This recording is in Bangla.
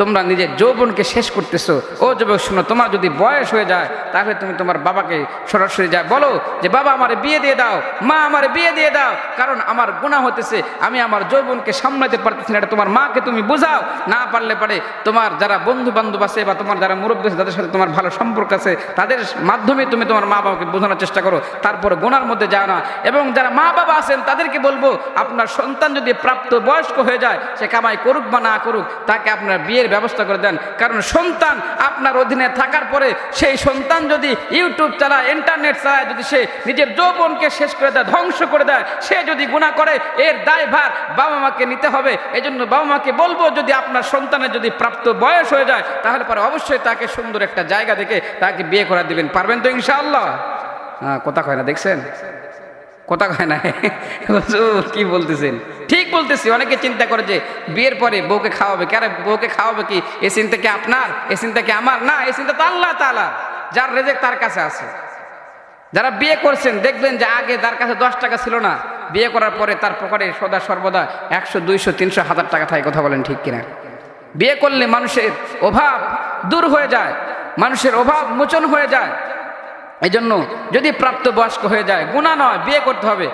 তোমরা নিজের যৌবনকে শেষ করতেছো। ও যুবক, শুনো, তোমার যদি বয়স হয়ে যায়, তাহলে তুমি তোমার বাবাকে সরাসরি যায়। বলো যে, বাবা, আমার বিয়ে দিয়ে দাও। মা, আমার বিয়ে দিয়ে দাও। কারণ আমার গুণা হতেছে আমি আমার যৌবনকে সামলাতে পারতেছি না। তোমার মাকে তুমি বোঝাও। না পারলে পারে তোমার যারা বন্ধু বান্ধব আছে বা তোমার যারা মুরব্বী আছে, তাদের সাথে তোমার ভালো সম্পর্ক আছে, তাদের মাধ্যমে তুমি তোমার মা বাবাকে বোঝানোর চেষ্টা করো। তারপর গোনার মধ্যে যাও না। এবং যারা মা বাবা আছেন, তাদেরকে বলব, আপনার সন্তান যদি প্রাপ্ত বয়স্ক হয়ে যায়, সে কামাই করুক বা না করুক, তাকে আপনার বিয়ের ব্যবস্থা করে দেন। কারণ সন্তান আপনার অধীনে থাকার পরে সেই সন্তান যদি ইউটিউব চালায়, ইন্টারনেট চালায়, যদি সে নিজের যৌবনকে শেষ করে দেয়, ধ্বংস করে দেয়, সে যদি গুণা করে, এর দায়ভার বাবা মাকে নিতে হবে। এই জন্য বাবা মাকে বলব, যদি আপনার সন্তানের যদি প্রাপ্ত বয়স হয়ে যায়, তাহলে পরে অবশ্যই তাকে সুন্দর একটা জায়গা দেখে তাকে বিয়ে করে দিবেন। পারবেন তো ইনশাআল্লাহ? হ্যাঁ কথা কয় না, দেখছেন? কথা কয় না? কি বলতেছেন? ঠিক বলতেছি, অনেকে চিন্তা করে যে বিয়ের পরে বউকে খাওয়াবে, কেন বউকে খাওয়াবে কি? এ চিন্তা কি আপনার? এ চিন্তা কি আমার? না, এ চিন্তা তো আল্লাহ তালা যার রেজেক তার কাছে আছে। যারা বিয়ে করছেন, দেখবেন যে আগে যার কাছে দশ টাকা ছিল না, বিয়ে করার পরে তার পকেটে সদা সর্বদা একশো, দুইশো, তিনশো, হাজার টাকা থাকে, কথা বলেন ঠিক কিনা? বিয়ে করলে মানুষের অভাব দূর হয়ে যায়, মানুষের অভাব মোচন হয়ে যায়। এই জন্য যদি প্রাপ্তবয়স্ক হয়ে যায় গুণা নয়, বিয়ে করতে হবে।